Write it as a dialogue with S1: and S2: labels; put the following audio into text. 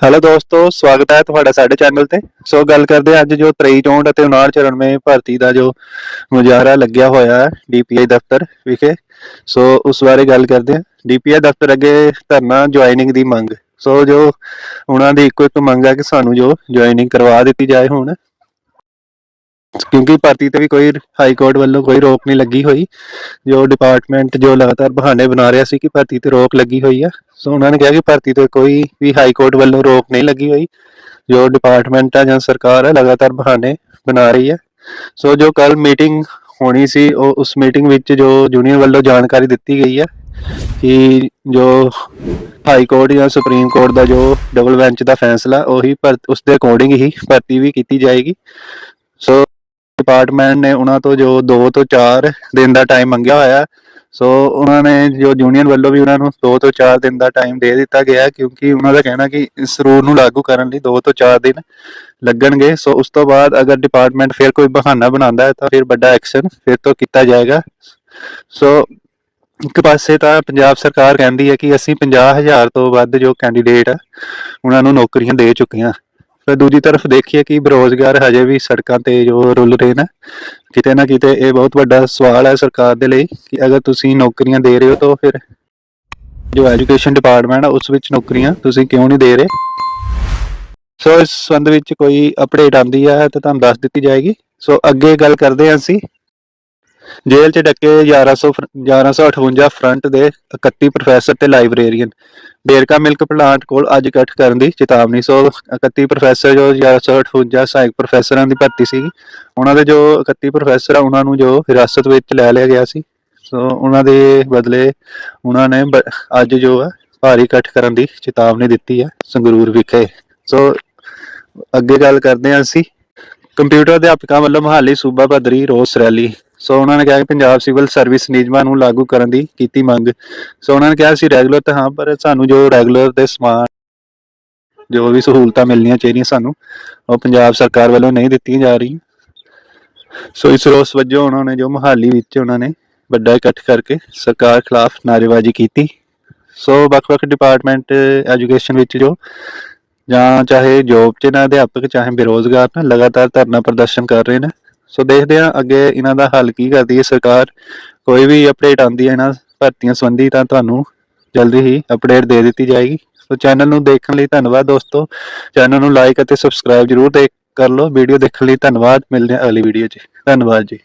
S1: Hello ਦੋਸਤੋ, ਸਵਾਗਤ ਹੈ ਤੁਹਾਡਾ ਸਾਡੇ ਚੈਨਲ ਤੇ। ਸੋ ਗੱਲ ਕਰਦੇ ਹਾਂ ਅੱਜ ਜੋ 23 ਚੋਂਡ ਅਤੇ 5994 ਭਰਤੀ ਦਾ ਜੋ ਮੁਜ਼ਾਹਰਾ ਲੱਗਿਆ ਹੋਇਆ ਹੈ ਡੀਪੀਆਈ ਦਫ਼ਤਰ ਵਿਖੇ। ਸੋ ਉਸ ਬਾਰੇ ਗੱਲ ਕਰਦੇ ਹਾਂ। ਡੀਪੀਆਈ ਦਫ਼ਤਰ ਅੱਗੇ ਧਰਨਾ ਜੁਆਇਨਿੰਗ ਦੀ ਮੰਗ। ਸੋ ਜੋ ਉਹਨਾਂ ਦੀ ਇੱਕੋ ਇੱਕ ਮੰਗ ਹੈ ਕਿ ਸਾਨੂੰ ਜੋ ਜੁਆਇਨਿੰਗ ਕਰਵਾ ਦਿੱਤੀ ਜਾਏ ਹੁਣ। ਕਿਉਂਕਿ ਭਰਤੀ ਤੇ ਵੀ ਕੋਈ ਹਾਈ ਕੋਰਟ ਵੱਲੋਂ ਕੋਈ ਰੋਕ ਨਹੀਂ ਲੱਗੀ ਹੋਈ। ਜੋ ਡਿਪਾਰਟਮੈਂਟ ਜੋ ਲਗਾਤਾਰ ਬਹਾਨੇ ਬਣਾ ਰਿਹਾ ਸੀ ਕਿ ਭਰਤੀ ਤੇ ਰੋਕ ਲੱਗੀ ਹੋਈ ਆ। ਸੋ ਉਹਨਾਂ ਨੇ ਕਿਹਾ ਕਿ ਭਰਤੀ ਤੇ ਕੋਈ ਵੀ ਹਾਈ ਕੋਰਟ ਵੱਲੋਂ ਰੋਕ ਨਹੀਂ ਲੱਗੀ ਹੋਈ। ਜੋ ਡਿਪਾਰਟਮੈਂਟ ਆ ਜਾਂ ਸਰਕਾਰ ਹੈ ਲਗਾਤਾਰ ਬਹਾਨੇ ਬਣਾ ਰਹੀ ਹੈ ਸੋ ਜੋ ਕੱਲ ਮੀਟਿੰਗ ਹੋਣੀ ਸੀ, ਉਹ ਉਸ ਮੀਟਿੰਗ ਵਿੱਚ ਜੋ ਜੂਨੀਅਰ ਵੱਲੋਂ ਜਾਣਕਾਰੀ ਦਿੱਤੀ ਗਈ ਹੈ ਕਿ ਜੋ ਹਾਈ ਕੋਰਟ ਜਾਂ ਸੁਪਰੀਮ ਕੋਰਟ ਦਾ ਜੋ ਡਬਲ ਬੈਂਚ ਦਾ ਫੈਸਲਾ, ਉਹੀ ਪਰ ਉਸ ਦੇ ਅਕੋਰਡਿੰਗ ਹੀ ਭਰਤੀ ਵੀ ਕੀਤੀ ਜਾਏਗੀ। ਸੋ ਡਿਪਾਰਟਮੈਂਟ ਨੇ ਉਹਨਾਂ ਤੋਂ ਜੋ 2 ਤੋਂ 4 ਦਿਨ ਦਾ ਟਾਈਮ ਮੰਗਿਆ ਹੋਇਆ ਸੋ ਉਹਨਾਂ ਨੇ ਜੋ ਯੂਨੀਅਨ ਵੱਲੋਂ ਵੀ ਉਹਨਾਂ ਨੂੰ 2 ਤੋਂ 4 ਦਿਨ ਦਾ ਟਾਈਮ ਦੇ ਦਿੱਤਾ ਗਿਆ ਕਿਉਂਕਿ ਉਹਨਾਂ ਦਾ ਕਹਿਣਾ ਕਿ ਇਸ ਰੂਲ ਨੂੰ ਲਾਗੂ ਕਰਨ ਲਈ 2 ਤੋਂ 4 ਦਿਨ ਲੱਗਣਗੇ। ਸੋ ਉਸ ਤੋਂ ਬਾਅਦ ਅਗਰ ਡਿਪਾਰਟਮੈਂਟ ਫਿਰ ਕੋਈ ਬਹਾਨਾ ਬਣਾਉਂਦਾ ਹੈ ਤਾਂ ਫਿਰ ਵੱਡਾ ਐਕਸ਼ਨ ਫਿਰ ਤੋਂ ਕੀਤਾ ਜਾਏਗਾ। ਸੋ ਇੱਕ ਪਾਸੇ ਤਾਂ ਪੰਜਾਬ ਸਰਕਾਰ ਕਹਿੰਦੀ ਹੈ ਕਿ ਅਸੀਂ 50000 ਤੋਂ ਵੱਧ ਜੋ ਕੈਂਡੀਡੇਟ ਆ, ਉਹਨਾਂ ਨੂੰ ਨੌਕਰੀਆਂ ਦੇ ਚੁੱਕੇ ਹਾਂ। ਫਿਰ ਦੂਜੀ ਤਰਫ ਦੇਖੀਏ ਕਿ ਬੇਰੋਜ਼ਗਾਰ ਹਜੇ ਵੀ ਸੜਕਾਂ ਤੇ ਜੋ ਰੁਲ ਰਹੇ ਨੇ, ਕਿਤੇ ਨਾ ਕਿਤੇ ਇਹ ਬਹੁਤ ਵੱਡਾ ਸਵਾਲ ਹੈ ਸਰਕਾਰ ਦੇ ਲਈ ਕਿ ਅਗਰ ਤੁਸੀਂ ਨੌਕਰੀਆਂ ਦੇ ਰਹੇ ਹੋ ਤਾਂ ਫਿਰ ਜੋ ਐਜੂਕੇਸ਼ਨ ਡਿਪਾਰਟਮੈਂਟ ਹੈ ਉਸ ਵਿੱਚ ਨੌਕਰੀਆਂ ਤੁਸੀਂ ਕਿਉਂ ਨਹੀਂ ਦੇ ਰਹੇ? ਸੋ ਇਸ ਸੰਬੰਧ ਵਿੱਚ ਕੋਈ ਅਪਡੇਟ ਆਂਦੀ ਹੈ ਤਾਂ ਤੁਹਾਨੂੰ ਦੱਸ ਦਿੱਤੀ ਜਾਏਗੀ। ਸੋ ਅੱਗੇ ਗੱਲ ਕਰਦੇ ਹਾਂ ਅਸੀਂ ਜੇਲ੍ਹ 'ਚ ਡੱਕੇ 1100 ਫਰ- 1158 ਫਰੰਟ ਦੇ 31 ਪ੍ਰੋਫੈਸਰ ਤੇ ਲਾਇਬ੍ਰੇਰੀਅਨ ਬੇਰਕਾ ਮਿਲਕ ਪਲਾਂਟ ਕੋਲ ਅੱਜ ਇਕੱਠ ਕਰਨ ਦੀ ਚੇਤਾਵਨੀ। ਸੋ 31 ਪ੍ਰੋਫੈਸਰ ਜੋ 1158 ਸਹਾਇਕ ਪ੍ਰੋਫੈਸਰਾਂ ਦੀ ਭਰਤੀ ਸੀ ਉਹਨਾਂ ਦੇ ਜੋ 31 ਪ੍ਰੋਫੈਸਰ ਆ, ਉਹਨਾਂ ਨੂੰ ਜੋ ਹਿਰਾਸਤ ਵਿੱਚ ਲੈ ਲਿਆ ਗਿਆ ਸੀ। ਸੋ ਉਹਨਾਂ ਦੇ ਬਦਲੇ ਉਹਨਾਂ ਨੇ ਬ- ਅੱਜ ਜੋ ਹੈ ਭਾਰੀ ਇਕੱਠ ਕਰਨ ਦੀ ਚੇਤਾਵਨੀ ਦਿੱਤੀ ਹੈ ਸੰਗਰੂਰ ਵਿਖੇ। ਸੋ ਅੱਗੇ ਗੱਲ ਕਰਦੇ ਹਾਂ ਅਸੀਂ। ਕੰਪਿਊਟਰ ਅਧਿਆਪਕਾਂ ਵੱਲੋਂ ਮਹਾਲੀ ਸੂਬਾ ਪੱਧਰੀ ਰੋਸ ਰੈਲੀ। ਸੋ ਉਹਨਾਂ ਨੇ ਕਿਹਾ ਕਿ ਪੰਜਾਬ ਸਿਵਲ ਸਰਵਿਸ ਨਿਯਮਾਂ ਨੂੰ ਲਾਗੂ ਕਰਨ ਦੀ ਕੀਤੀ ਮੰਗ। ਸੋ ਉਹਨਾਂ ਨੇ ਕਿਹਾ ਸੀ ਰੈਗੂਲਰ ਤਾਂ ਹਾਂ, ਪਰ ਸਾਨੂੰ ਜੋ ਰੈਗੂਲਰ ਦੇ ਸਮਾਨ ਜੋ ਵੀ ਸਹੂਲਤਾਂ ਮਿਲਣੀਆਂ ਚਾਹੀਦੀਆਂ ਸਾਨੂੰ, ਉਹ ਪੰਜਾਬ ਸਰਕਾਰ ਵੱਲੋਂ ਨਹੀਂ ਦਿੱਤੀਆਂ ਜਾ ਰਹੀਆਂ। ਸੋ ਇਸ ਰੋਸ ਵਜੋਂ ਉਹਨਾਂ ਨੇ ਜੋ ਮਹਾਲੀ ਵਿੱਚ ਉਹਨਾਂ ਨੇ ਵੱਡਾ ਇਕੱਠ ਕਰਕੇ ਸਰਕਾਰ ਖਿਲਾਫ ਨਾਅਰੇਬਾਜ਼ੀ ਕੀਤੀ। ਸੋ ਵੱਖ-ਵੱਖ ਡਿਪਾਰਟਮੈਂਟ ਐਜੂਕੇਸ਼ਨ ਵਿੱਚ ਜੋ, ਜਾਂ ਚਾਹੇ ਜੋਬ 'ਚ ਨਾ, ਅਧਿਆਪਕ, ਚਾਹੇ ਬੇਰੋਜ਼ਗਾਰ ਨਾ, ਲਗਾਤਾਰ ਧਰਨਾ ਪ੍ਰਦਰਸ਼ਨ ਕਰ ਰਹੇ ਨੇ। ਸੋ ਦੇਖਦੇ ਹਾਂ ਅੱਗੇ ਇਹਨਾਂ ਦਾ ਹੱਲ ਕੀ ਕਰਦੀ ਹੈ ਸਰਕਾਰ। ਕੋਈ ਵੀ ਅਪਡੇਟ ਆਉਂਦੀ ਹੈ ਇਹਨਾਂ ਭਰਤੀਆਂ ਸੰਬੰਧੀ ਤਾਂ ਤੁਹਾਨੂੰ ਜਲਦੀ ਹੀ ਅਪਡੇਟ ਦੇ ਦਿੱਤੀ ਜਾਏਗੀ। ਸੋ ਚੈਨਲ ਨੂੰ ਦੇਖਣ ਲਈ ਧੰਨਵਾਦ ਦੋਸਤੋ। ਚੈਨਲ ਨੂੰ ਲਾਈਕ ਅਤੇ ਸਬਸਕ੍ਰਾਈਬ ਜਰੂਰ ਦੇਖ ਕਰ ਲਓ। ਵੀਡੀਓ ਦੇਖਣ ਲਈ ਧੰਨਵਾਦ। ਮਿਲਦੇ ਹਾਂ ਅਗਲੀ ਵੀਡੀਓ 'ਚ। ਧੰਨਵਾਦ ਜੀ।